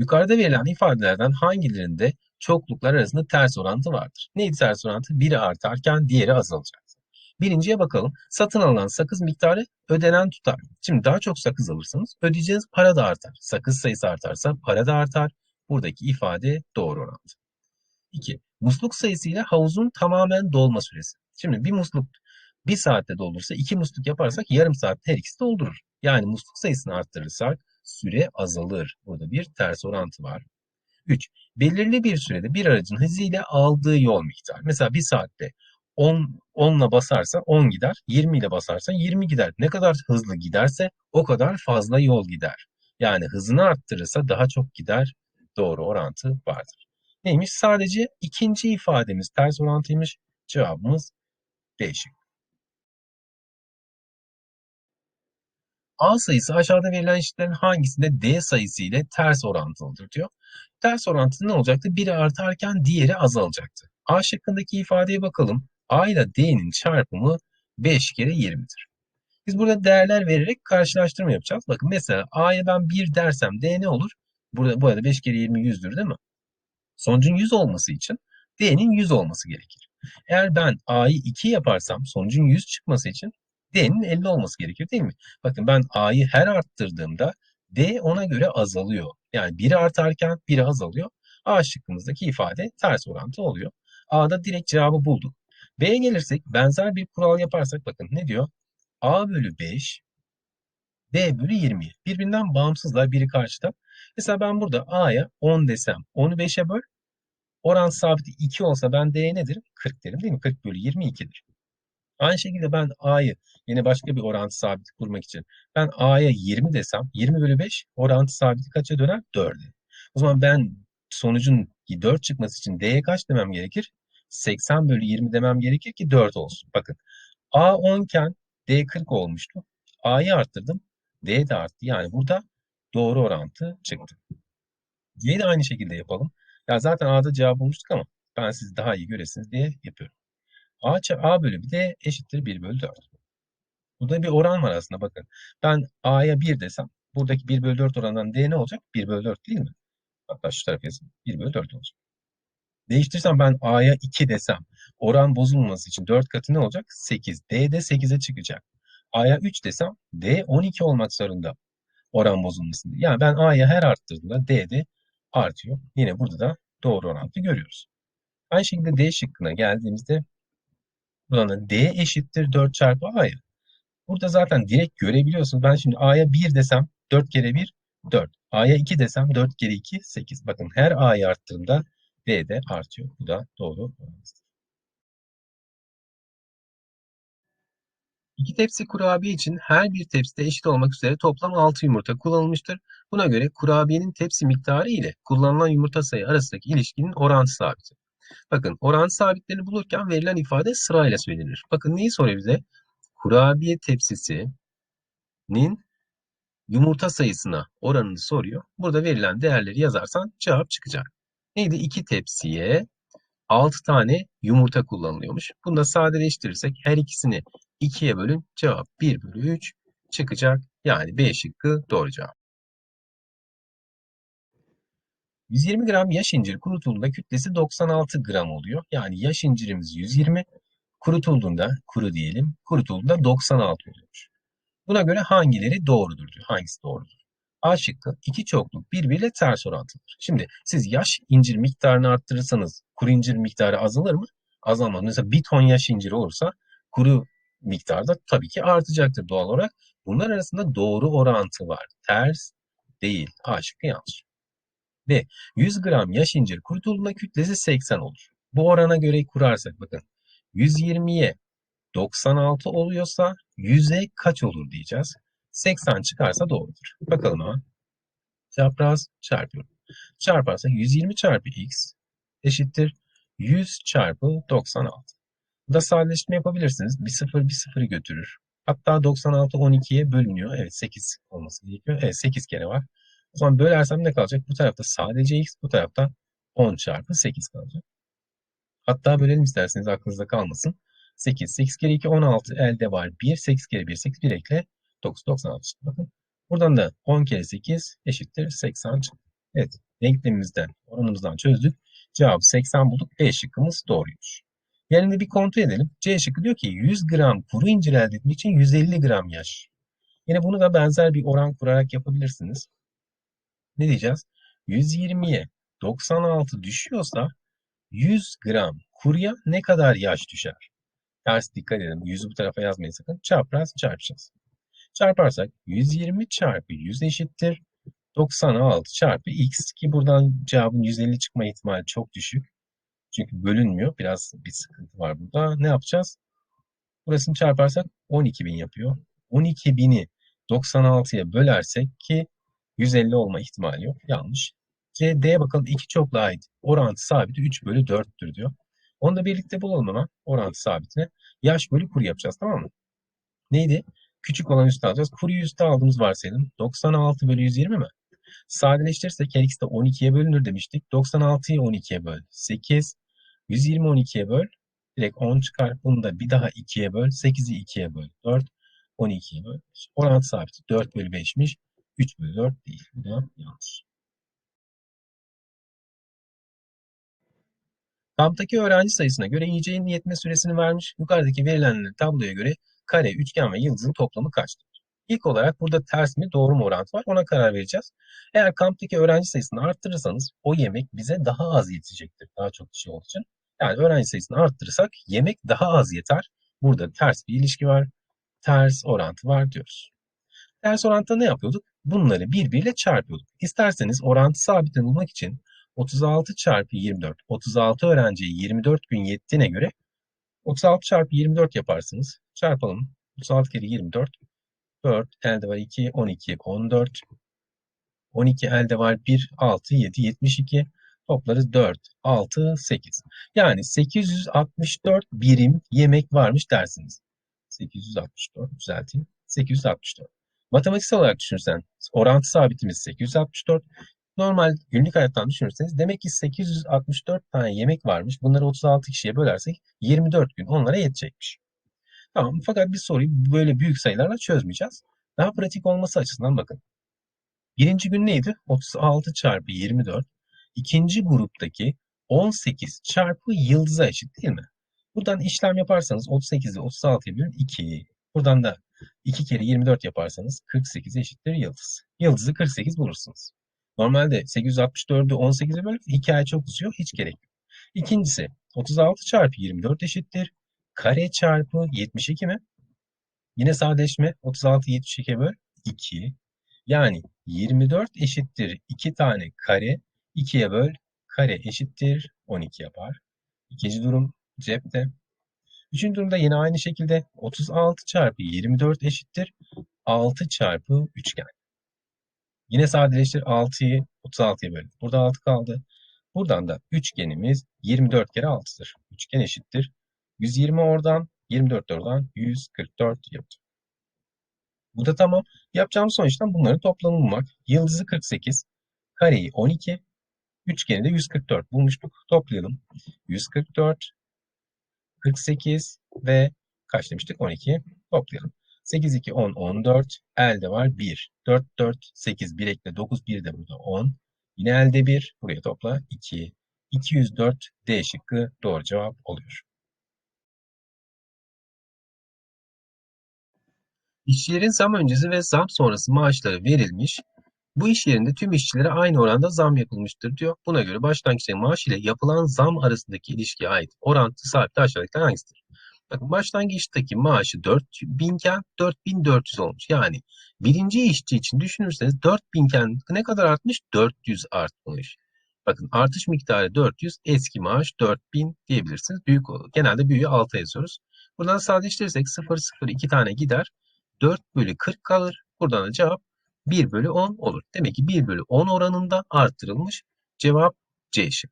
Yukarıda verilen ifadelerden hangilerinde çokluklar arasında ters orantı vardır? Neydi ters orantı? Biri artarken diğeri azalacak. Birinciye bakalım. Satın alınan sakız miktarı ödenen tutar. Şimdi daha çok sakız alırsanız ödeyeceğiniz para da artar. Sakız sayısı artarsa para da artar. Buradaki ifade doğru orantı. 2. Musluk sayısı ile havuzun tamamen dolma süresi. Şimdi bir musluk bir saatte doldursa iki musluk yaparsak yarım saatte her ikisi doldurur. Yani musluk sayısını arttırırsak süre azalır. Burada bir ters orantı var. 3. Belirli bir sürede bir aracın hızıyla aldığı yol miktarı. Mesela bir saatte 10, 10 ile basarsa 10 gider, 20 ile basarsa 20 gider. Ne kadar hızlı giderse o kadar fazla yol gider. Yani hızını arttırırsa daha çok gider. Doğru orantı vardır. Neymiş? Sadece ikinci ifademiz ters orantıymış. Cevabımız değişik. A sayısı aşağıda verilen eşitlerin hangisinde D sayısı ile ters orantılıdır diyor. Ters orantı ne olacaktı? Biri artarken diğeri azalacaktı. A şıkkındaki ifadeye bakalım. A ile D'nin çarpımı 5 kere 20'dir. Biz burada değerler vererek karşılaştırma yapacağız. Bakın mesela A'ya ben 1 dersem D ne olur? Burada bu arada 5 kere 20 100'dür değil mi? Sonucun 100 olması için D'nin 100 olması gerekir. Eğer ben A'yı 2 yaparsam sonucun 100 çıkması için D'nin 50 olması gerekir değil mi? Bakın ben A'yı her arttırdığımda D ona göre azalıyor. Yani biri artarken biri azalıyor. A şıkkımızdaki ifade ters orantı oluyor. A'da direkt cevabı bulduk. B'ye gelirsek benzer bir kural yaparsak bakın ne diyor? A bölü 5 D bölü 20. Birbirinden bağımsızlar biri karşıda. Mesela ben burada A'ya 10 desem 10'u 5'e böl. Oran sabiti 2 olsa ben D'ye nedir? 40 derim değil mi? 40 bölü 22'dir. Aynı şekilde ben A'yı yine başka bir orantı sabiti kurmak için ben A'ya 20 desem 20 bölü 5 orantı sabiti kaça döner? 4'e. O zaman ben sonucun 4 çıkması için D'ye kaç demem gerekir? 80 bölü 20 demem gerekir ki 4 olsun. Bakın A 10 iken D 40 olmuştu. A'yı arttırdım. D de arttı. Yani burada doğru orantı çıktı. C'yi de aynı şekilde yapalım. Ya zaten A'da cevap bulmuştuk ama ben siz daha iyi göresiniz diye yapıyorum. A, A bölü bir de eşittir 1 bölü 4. Burada bir oran var aslında bakın. Ben A'ya 1 desem buradaki 1 bölü 4 oranından D ne olacak? 1 bölü 4 değil mi? Hatta şu tarafa yazayım. 1 bölü 4 olacak. Değiştirsem ben A'ya 2 desem oran bozulmaması için 4 katı ne olacak? 8. D de 8'e çıkacak. A'ya 3 desem D 12 olmak zorunda oran bozulmasında. Yani ben A'ya her arttırdığımda D de artıyor. Yine burada da doğru orantı görüyoruz. Aynı şekilde D şıkkına geldiğimizde buradan D eşittir 4 çarpı A'ya. Burada zaten direkt görebiliyorsunuz. Ben şimdi A'ya 1 desem 4 kere 1 4. A'ya 2 desem 4 kere 2 8. Bakın her A'yı arttırdığımda D de artıyor. Bu da doğru. İki tepsi kurabiye için her bir tepside eşit olmak üzere toplam 6 yumurta kullanılmıştır. Buna göre kurabiyenin tepsi miktarı ile kullanılan yumurta sayı arasındaki ilişkinin orantı sabiti. Bakın orantı sabitlerini bulurken verilen ifade sırayla söylenir. Bakın neyi soruyor bize? Kurabiye tepsisinin yumurta sayısına oranını soruyor. Burada verilen değerleri yazarsan cevap çıkacak. Neydi? İki tepsiye 6 tane yumurta kullanılıyormuş. Bunu da sadeleştirirsek her ikisini 2'ye bölün. Cevap 1 bölü 3 çıkacak. Yani B şıkkı doğru cevap. 120 gram yaş incir kurutulduğunda kütlesi 96 gram oluyor. Yani yaş incirimiz 120, kurutulduğunda, kuru diyelim, kurutulduğunda 96 oluyormuş. Buna göre hangileri doğrudur diyor. Hangisi doğrudur? A şıkkı iki çokluk birbiriyle ters orantılıdır. Şimdi siz yaş incir miktarını arttırırsanız kuru incir miktarı azalır mı? Azalmaz. Mesela bir ton yaş incir olursa kuru miktarda tabii ki artacaktır doğal olarak. Bunlar arasında doğru orantı var. Ters değil. A şıkkı yanlış. B. 100 gram yaş incir kurutulduğunda kütlesi 80 olur. Bu orana göre kurarsak bakın 120'ye 96 oluyorsa 100'e kaç olur diyeceğiz. 80 çıkarsa doğrudur. Bakalım ama. Çapraz çarpıyorum. Çarparsak 120 çarpı x eşittir 100 çarpı 96. Burada sadeleştirme yapabilirsiniz. Bir sıfır bir sıfırı götürür. Hatta 96 12'ye bölünüyor. Evet 8 olması gerekiyor. Evet 8 kere var. O zaman bölersem ne kalacak? Bu tarafta sadece x, bu tarafta 10 çarpı 8 kalacak. Hatta bölelim isterseniz aklınızda kalmasın. 8, 8 kere 2 16 elde var. 1, 8 kere 1, 8, 1 ekle. 9, 96 Bakın buradan da 10 kere 8 eşittir 80 çıktı. Evet denklemimizden, oranımızdan çözdük. Cevabı 80 bulduk. B şıkkımız doğruymuş. Yerinde bir kontrol edelim. C şıkkı diyor ki 100 gram kuru incir elde etmek için 150 gram yaş. Yine bunu da benzer bir oran kurarak yapabilirsiniz. Ne diyeceğiz? 120'ye 96 düşüyorsa 100 gram kuruya ne kadar yaş düşer? Ters dikkat edin. 100'ü bu tarafa yazmayın sakın. Çapraz çarpacağız. Çarparsak 120 çarpı 100 eşittir. 96 çarpı x ki buradan cevabın 150 çıkma ihtimali çok düşük. Çünkü bölünmüyor. Biraz bir sıkıntı var burada. Ne yapacağız? Burasını çarparsak 12.000 yapıyor. 12.000'i 96'ya bölersek ki 150 olma ihtimali yok. Yanlış. C, D'ye bakalım. iki çokla ait orantı sabiti 3 bölü 4'tür diyor. Onu da birlikte bulalım hemen orantı sabitine. Yaş bölü kuru yapacağız tamam mı? Neydi? Küçük olan üstü alacağız. Kuruyu üstü aldığımız varsayalım. 96 bölü 120 mi? Sadeleştirirsek her ikisi de 12'ye bölünür demiştik. 96'yı 12'ye böl. 8. 120 12'ye böl. Direkt 10 çıkar. Bunu da bir daha 2'ye böl. 8'i 2'ye böl. 4. 12'ye böl. Orantı sabiti 4 bölü 5'miş. 3 bölü 4 değil. Bu da yanlış. Kamptaki öğrenci sayısına göre yiyeceğin yetme süresini vermiş. Yukarıdaki verilen tabloya göre kare, üçgen ve yıldızın toplamı kaçtır? İlk olarak burada ters mi doğru mu orantı var ona karar vereceğiz. Eğer kamptaki öğrenci sayısını arttırırsanız o yemek bize daha az yetecektir. Daha çok kişi olduğu için. Yani öğrenci sayısını arttırırsak yemek daha az yeter. Burada ters bir ilişki var. Ters orantı var diyoruz. Ters orantıda ne yapıyorduk? Bunları birbiriyle çarpıyorduk. İsterseniz orantı sabitini bulmak için 36 çarpı 24. 36 öğrenciye 24 gün yettiğine göre 36 çarpı 24 yaparsınız. Çarpalım. 36 kere 24. 4 elde var 2, 12, 14. 12 elde var 1, 6, 7, 72. Toplarız 4, 6, 8. Yani 864 birim yemek varmış dersiniz. 864 düzelteyim. 864. Matematiksel olarak düşünürsen orantı sabitimiz 864. Normal günlük hayattan düşünürseniz demek ki 864 tane yemek varmış. Bunları 36 kişiye bölersek 24 gün onlara yetecekmiş. Tamam fakat bir soruyu böyle büyük sayılarla çözmeyeceğiz. Daha pratik olması açısından bakın. Birinci gün neydi? 36 çarpı 24. İkinci gruptaki 18 çarpı yıldıza eşit değil mi? Buradan işlem yaparsanız 38'i 36'ya bölün 2. Buradan da 2 kere 24 yaparsanız 48 eşittir yıldız. Yıldızı 48 bulursunuz. Normalde 864'ü 18'e bölüp hikaye çok uzuyor. Hiç gerek yok. İkincisi 36 çarpı 24 eşittir. Kare çarpı 72 mi? Yine sadeleşme 36 72'ye böl 2. Yani 24 eşittir 2 tane kare 2'ye böl kare eşittir 12 yapar. İkinci durum cepte. Üçüncü durumda yine aynı şekilde 36 çarpı 24 eşittir 6 çarpı üçgen. Yine sadeleştir 6'yı 36'ya böl. Burada 6 kaldı. Buradan da üçgenimiz 24 kere 6'dır. Üçgen eşittir. 120 oradan, 24 oradan 144 yaptı. Bu da tamam. Yapacağımız son işlem bunları toplamı bulmak. Yıldızı 48, kareyi 12, üçgeni de 144 bulmuştuk. Toplayalım. 144, 48 ve kaç demiştik? 12. Toplayalım. 8, 2, 10, 14. Elde var 1. 4, 4, 8, 1 ekle 9, 1 de burada 10. Yine elde 1. Buraya topla 2. 204 D şıkkı doğru cevap oluyor. İşçilerin zam öncesi ve zam sonrası maaşları verilmiş. Bu iş yerinde tüm işçilere aynı oranda zam yapılmıştır diyor. Buna göre başlangıçta maaş ile yapılan zam arasındaki ilişkiye ait orantı sabit aşağıdakilerden hangisidir? Bakın başlangıçtaki maaşı 4000 iken 4400 olmuş. Yani birinci işçi için düşünürseniz 4000 iken ne kadar artmış? 400 artmış. Bakın artış miktarı 400, eski maaş 4000 diyebilirsiniz. Büyük genelde büyüğü 6 yazıyoruz. Buradan sadeleştirirsek 0 0 2 tane gider. 4 bölü 40 kalır. Buradan da cevap 1 bölü 10 olur. Demek ki 1 bölü 10 oranında arttırılmış. Cevap C şık.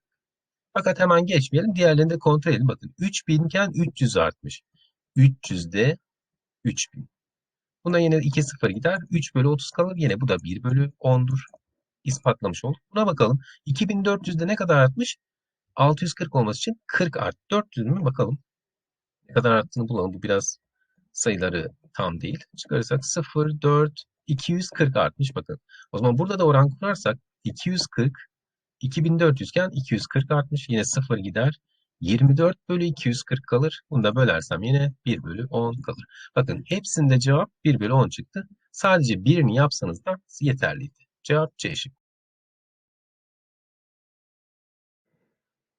Fakat hemen geçmeyelim. Diğerlerini de kontrol edelim. Bakın 3000 iken 300 artmış. 300'de 3000. Buna yine 2 0 gider. 3 bölü 30 kalır. Yine bu da 1 bölü 10'dur. İspatlamış olduk. Buna bakalım. 2400'de ne kadar artmış? 640 olması için 40 art. 400 mü? Bakalım. Ne kadar arttığını bulalım. Bu biraz sayıları tam değil. Çıkarırsak 0, 4, 240 artmış bakın. O zaman burada da oran kurarsak 240 2400 iken 240 artmış. Yine 0 gider. 24 bölü 240 kalır. Bunu da bölersem yine 1 bölü 10 kalır. Bakın hepsinde cevap 1 bölü 10 çıktı. Sadece birini yapsanız da yeterliydi. Cevap C şıkkı.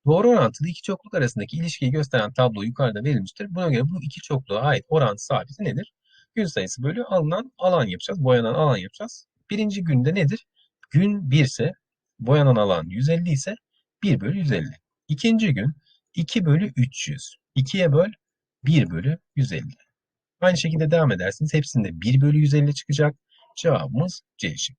Doğru orantılı iki çokluk arasındaki ilişkiyi gösteren tablo yukarıda verilmiştir. Buna göre bu iki çokluğa ait orantı sabiti nedir? Gün sayısı bölü alınan alan yapacağız. Boyanan alan yapacağız. Birinci günde nedir? Gün 1 ise boyanan alan 150 ise 1 bölü 150. İkinci gün 2 bölü 300. 2'ye böl 1 bölü 150. Aynı şekilde devam edersiniz. Hepsinde 1 bölü 150 çıkacak. Cevabımız C şıkkı.